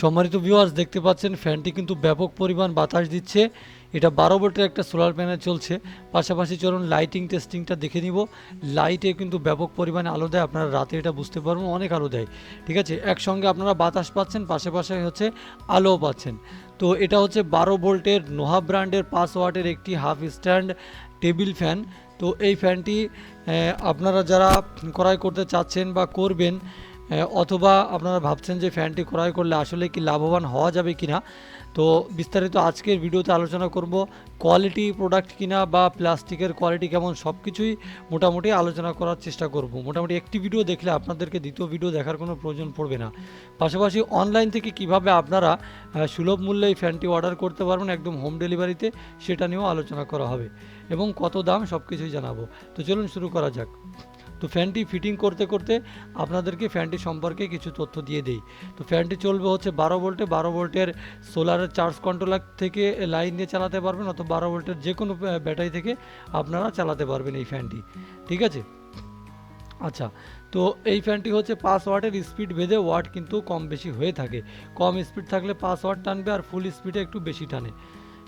সম্মানিত ভিউয়ার্স দেখতে পাচ্ছেন, ফ্যানটি কিন্তু ব্যাপক পরিমাণ বাতাস দিচ্ছে। এটা বারো ভোল্টের একটা সোলার প্যানেল চলছে। পাশাপাশি চলুন লাইটিং টেস্টিংটা দেখে নিব। লাইটে কিন্তু ব্যাপক পরিমাণে আলো দেয়। আপনারা রাতে এটা বুঝতে পারবেন, অনেক আলো দেয়। ঠিক আছে? একসঙ্গে আপনারা বাতাস পাচ্ছেন, পাশাপাশি হচ্ছে আলোও পাচ্ছেন। তো এটা হচ্ছে বারো ভোল্টের নোহা ব্র্যান্ডের পাঁচ ওয়াটের একটি হাফ স্ট্যান্ড টেবিল ফ্যান তো এই ফ্যানটি আপনারা যারা ক্রয় করতে চাচ্ছেন বা করবেন অথবা আপনারা ভাবছেন যে ফ্যানটি ক্রয় করলে আসলে কি লাভবান হওয়া যাবে কি না তো বিস্তারিত আজকের ভিডিওতে আলোচনা করব কোয়ালিটি প্রোডাক্ট কিনা বা প্লাস্টিকের কোয়ালিটি কেমন সব কিছুই মোটামুটি আলোচনা করার চেষ্টা করব। মোটামুটি একটি ভিডিও দেখলে আপনাদেরকে দ্বিতীয় ভিডিও দেখার কোনো প্রয়োজন পড়বে না। পাশাপাশি অনলাইন থেকে কীভাবে আপনারা সুলভ মূল্যে এই ফ্যানটি অর্ডার করতে পারবেন একদম হোম ডেলিভারিতে সেটা নিয়েও আলোচনা করা হবে। এবং কত দাম সব কিছুই জানাব। তো চলুন শুরু করা যাক। তো ফ্যানটি ফিটিং করতে করতে আপনাদেরকে ফ্যানটি সম্পর্কে কিছু তথ্য দিয়ে দেই। তো ফ্যানটি চলবে হচ্ছে বারো ভোল্টে। বারো ভোল্টের সোলারের চার্জ কন্ট্রোলার থেকে লাইন দিয়ে চালাতে পারবেন অথবা বারো ভোল্টের যে কোনো ব্যাটারি থেকে আপনারা চালাতে পারবেন এই ফ্যানটি। ঠিক আছে? আচ্ছা তো এই ফ্যানটি হচ্ছে পাঁচ ওয়াটের স্পিড ভেদে ওয়াট কিন্তু কম বেশি হয়ে থাকে। কম স্পিড থাকলে পাঁচ ওয়াট টানবে আর ফুল স্পিডে একটু বেশি টানে।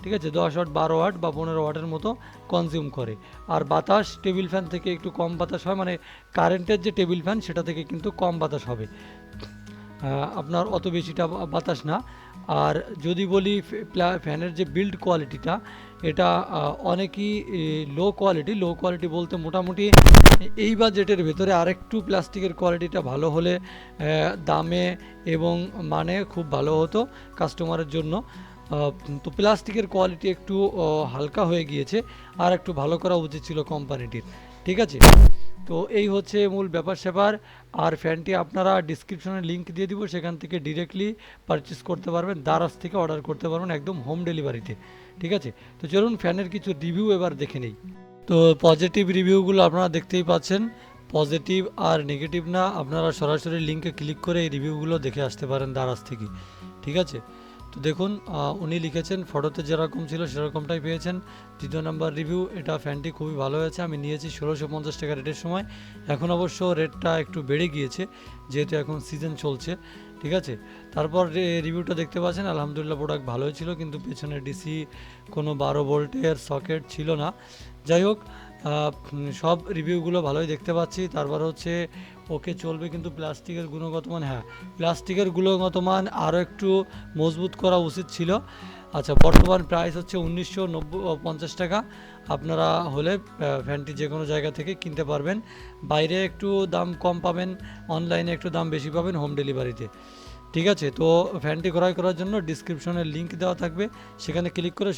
ঠিক আছে, দশ ওয়াট, বারো ওয়াট বা পনেরো ওয়াটের মতো কনজিউম করে। আর বাতাস টেবিল ফ্যান থেকে একটু কম বাতাস হয় মানে কারেন্টের যে টেবিল ফ্যান সেটা থেকে কিন্তু কম বাতাস হবে। আপনার অত বেশিটা বাতাস না। আর যদি বলি ফ্যানের যে বিল্ড কোয়ালিটিটা এটা অনেকই লো কোয়ালিটি লো কোয়ালিটি বলতে মোটামুটি এই বাজেটের ভেতরে আরেকটু প্লাস্টিকের কোয়ালিটিটা ভালো হলে দামে এবং মানে খুব ভালো হতো কাস্টমারের জন্য। তো প্লাস্টিকের কোয়ালিটি একটু হালকা হয়ে গিয়েছে, আর একটু ভালো করা উচিত ছিল কোম্পানিটির ঠিক আছে? তো এই হচ্ছে মূল ব্যাপার স্যাপার, আর ফ্যানটি আপনারা ডিসক্রিপশনে লিঙ্ক দিয়ে দিব, সেখান থেকে ডিরেক্টলি পারচেস করতে পারবেন দারাজ থেকে অর্ডার করতে পারবেন, একদম হোম ডেলিভারিতে ঠিক আছে? তো চলুন ফ্যানের কিছু রিভিউ এবার দেখে নেই। তো পজিটিভ রিভিউগুলো আপনারা দেখতেই পাচ্ছেন। পজিটিভ আর নেগেটিভ না, আপনারা সরাসরি লিঙ্কে ক্লিক করে এই রিভিউগুলো দেখে আসতে পারেন দারাজ থেকে। ঠিক আছে? তো দেখুন উনি লিখেছেন, ফটোতে যেরকম ছিল সেরকমটাই পেয়েছেন। দ্বিতীয় নাম্বার রিভিউ, এটা ফ্যানটি খুবই ভালো হয়েছে। আমি নিয়েছি ষোলোশো পঞ্চাশ টাকা রেটের সময়। এখন অবশ্য রেটটা একটু বেড়ে গিয়েছে, যেহেতু এখন সিজন চলছে, ঠিক আছে? তারপর রিভিউটা দেখতে পাচ্ছেন, আলহামদুলিল্লাহ প্রোডাক্ট ভালোই ছিল, কিন্তু পেছনে ডিসি কোনো বারো ভোল্টের সকেট ছিল না। যাই হোক সব রিভিউগুলো ভালোই দেখতে পাচ্ছি। তারপর হচ্ছে ওকে চলবে কিন্তু প্লাস্টিকের গুণগত মান হ্যাঁ প্লাস্টিকের গুণগত মান আরও একটু মজবুত করা উচিত ছিল। আচ্ছা বর্তমান প্রাইস হচ্ছে উনিশশো নব্বই পঞ্চাশ টাকা। আপনারা হলে ফ্যানটি যে কোনো জায়গা থেকে কিনতে পারবেন। বাইরে একটু দাম কম পাবেন অনলাইনে একটু দাম বেশি পাবেন হোম ডেলিভারিতে ঠিক আছে, তো ফ্যানটি ক্রয় করার জন্য ডিসক্রিপশনে লিঙ্ক দেওয়া থাকবে। সেখানে ক্লিক করে